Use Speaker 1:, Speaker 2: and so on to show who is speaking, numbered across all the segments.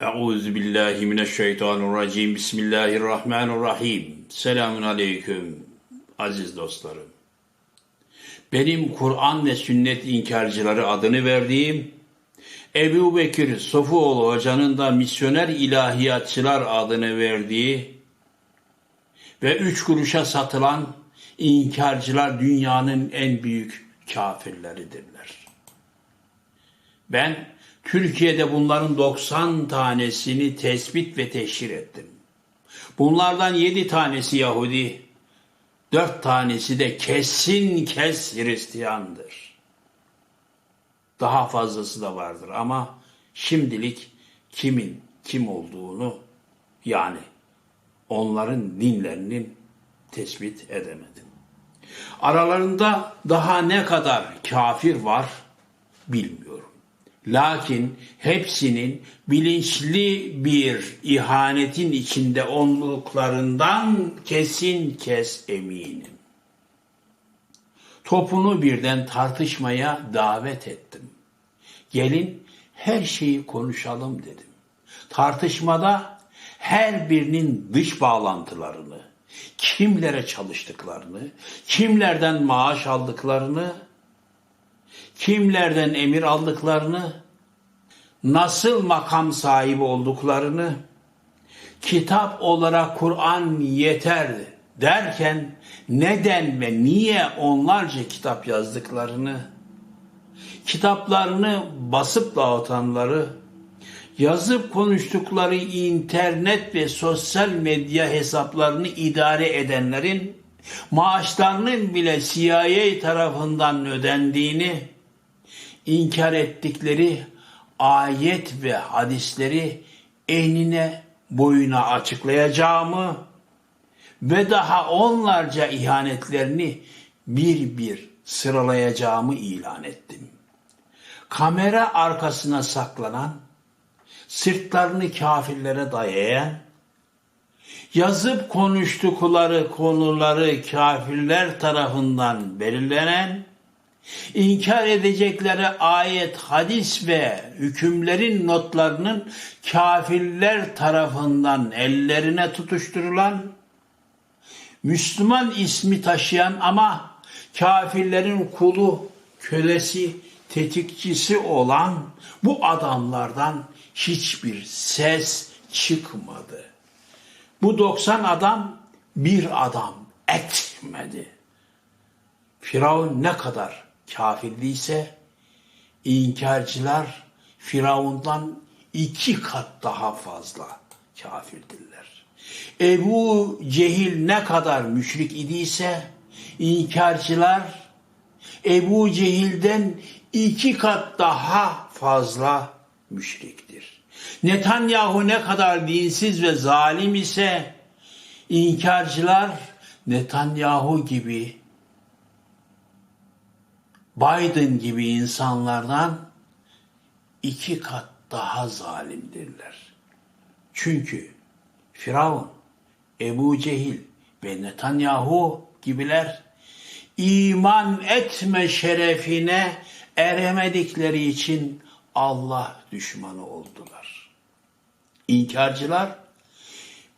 Speaker 1: Euzu billahi mineşşeytanirracim. Bismillahirrahmanirrahim. Selamun aleyküm aziz dostlarım. Benim Kur'an ve sünnet inkarcıları adını verdiğim Ebu Bekir Sofuoğlu Hoca'nın da misyoner ilahiyatçılar adını verdiği ve üç kuruşa satılan inkarcılar dünyanın en büyük kafirleridirler. Ben Türkiye'de bunların 90 tanesini tespit ve teşhir ettim. Bunlardan 7 tanesi Yahudi, 4 tanesi de kesin kes Hristiyandır. Daha fazlası da vardır ama şimdilik kimin kim olduğunu yani onların dinlerinin tespit edemedim. Aralarında daha ne kadar kafir var bilmiyorum. Lakin hepsinin bilinçli bir ihanetin içinde olduklarından kesin kes eminim. Topunu birden tartışmaya davet ettim. Gelin her şeyi konuşalım dedim. Tartışmada her birinin dış bağlantılarını, kimlere çalıştıklarını, kimlerden maaş aldıklarını, kimlerden emir aldıklarını, nasıl makam sahibi olduklarını, kitap olarak Kur'an yeter derken neden ve niye onlarca kitap yazdıklarını, kitaplarını basıp dağıtanları, yazıp konuştukları internet ve sosyal medya hesaplarını idare edenlerin maaşlarının bile CIA tarafından ödendiğini, inkar ettikleri ayet ve hadisleri enine boyuna açıklayacağımı ve daha onlarca ihanetlerini bir bir sıralayacağımı ilan ettim. Kamera arkasına saklanan, sırtlarını kafirlere dayayan, yazıp konuştukları konuları kafirler tarafından belirlenen, inkar edecekleri ayet, hadis ve hükümlerin notlarının kafirler tarafından ellerine tutuşturulan, Müslüman ismi taşıyan ama kafirlerin kulu, kölesi, tetikçisi olan bu adamlardan hiçbir ses çıkmadı. Bu 90 adam bir adam etmedi. Firavun ne kadar kafirliyse inkarcılar Firavundan iki kat daha fazla kafirdirler. Ebu Cehil ne kadar müşrik idiyse inkarcılar Ebu Cehil'den iki kat daha fazla müşriktir. Netanyahu ne kadar dinsiz ve zalim ise inkarcılar Netanyahu gibi Biden gibi insanlardan iki kat daha zalimdirler. Çünkü Firavun, Ebu Cehil ve Netanyahu gibiler iman etme şerefine eremedikleri için Allah düşmanı oldular. İnkarcılar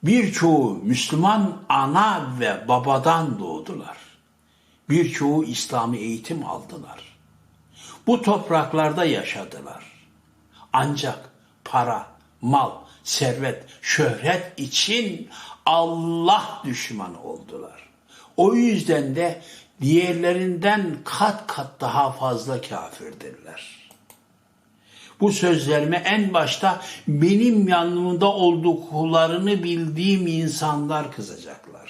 Speaker 1: birçoğu Müslüman ana ve babadan doğdular. Birçoğu İslami eğitim aldılar. Bu topraklarda yaşadılar. Ancak para, mal, servet, şöhret için Allah düşmanı oldular. O yüzden de diğerlerinden kat kat daha fazla kafirdirler. Bu sözlerime en başta benim yanımda olduklarını bildiğim insanlar kızacaklar.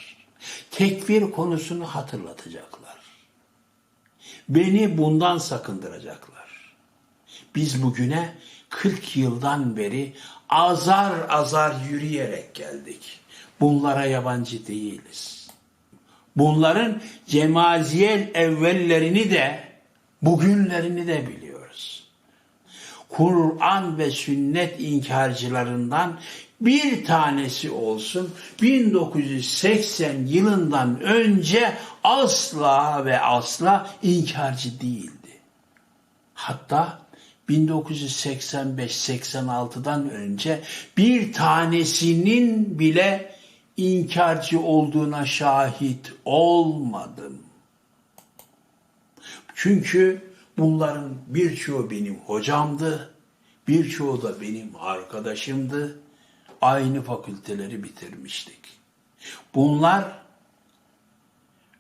Speaker 1: Tekfir konusunu hatırlatacaklar. Beni bundan sakındıracaklar. Biz bugüne 40 yıldan beri azar azar yürüyerek geldik. Bunlara yabancı değiliz. Bunların cemaziyel evvellerini de bugünlerini de biliyoruz. Kur'an ve sünnet inkarcılarından bir tanesi olsun 1980 yılından önce asla ve asla inkarcı değildi. Hatta 1985-86'dan önce bir tanesinin bile inkarcı olduğuna şahit olmadım. Çünkü bunların birçoğu benim hocamdı, birçoğu da benim arkadaşımdı. Aynı fakülteleri bitirmiştik. Bunlar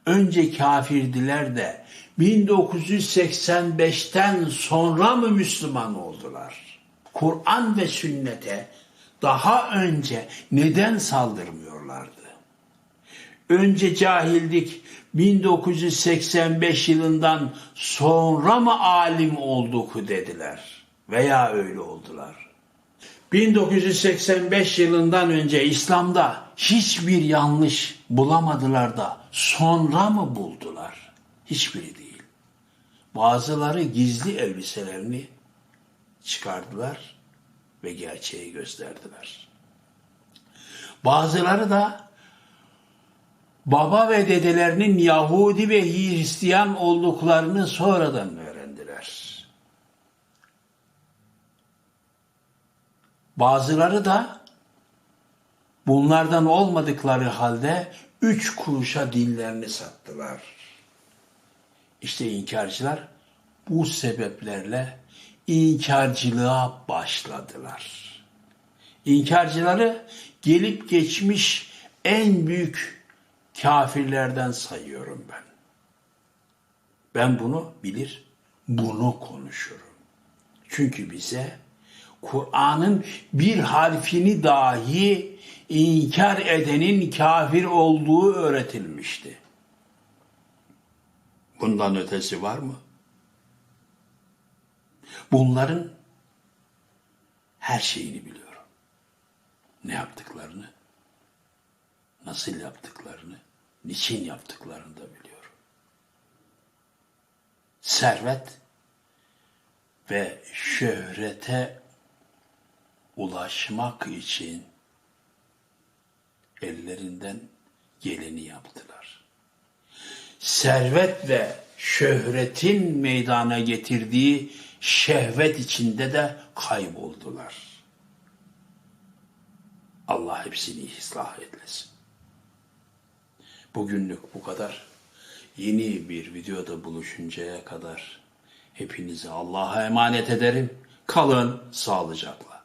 Speaker 1: önce kafirdiler de 1985'ten sonra mı Müslüman oldular? Kur'an ve sünnete daha önce neden saldırmıyorlardı? Önce cahildik 1985 yılından sonra mı alim olduk dediler veya öyle oldular. 1985 yılından önce İslam'da hiçbir yanlış bulamadılar da sonra mı buldular? Hiçbiri değil. Bazıları gizli elbiselerini çıkardılar ve gerçeği gösterdiler. Bazıları da baba ve dedelerinin Yahudi ve Hristiyan olduklarını sonradan öğrendiler. Bazıları da bunlardan olmadıkları halde üç kuruşa dinlerini sattılar. İşte inkarcılar bu sebeplerle inkarcılığa başladılar. İnkarcıları gelip geçmiş en büyük kafirlerden sayıyorum ben. Ben bunu bilir, bunu konuşurum. Çünkü bize Kur'an'ın bir harfini dahi inkar edenin kafir olduğu öğretilmişti. Bundan ötesi var mı? Bunların her şeyini biliyorum. Ne yaptıklarını, nasıl yaptıklarını, niçin yaptıklarını da biliyorum. Servet ve şöhrete ulaşmak için ellerinden geleni yaptılar. Servet ve şöhretin meydana getirdiği şehvet içinde de kayboldular. Allah hepsini ıslah etlesin. Bugünlük bu kadar. Yeni bir videoda buluşuncaya kadar hepinizi Allah'a emanet ederim. Kalın sağlıcakla.